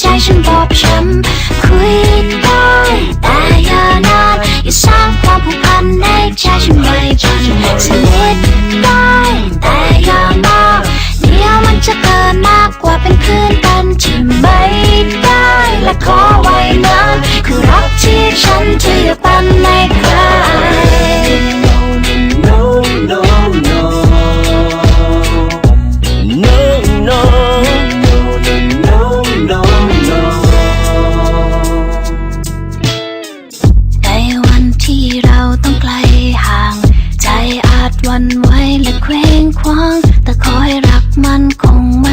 ใจฉันบอบช้ำคุยได้ วันไหวและเคว้งคว้าง แต่ขอให้รักมันคง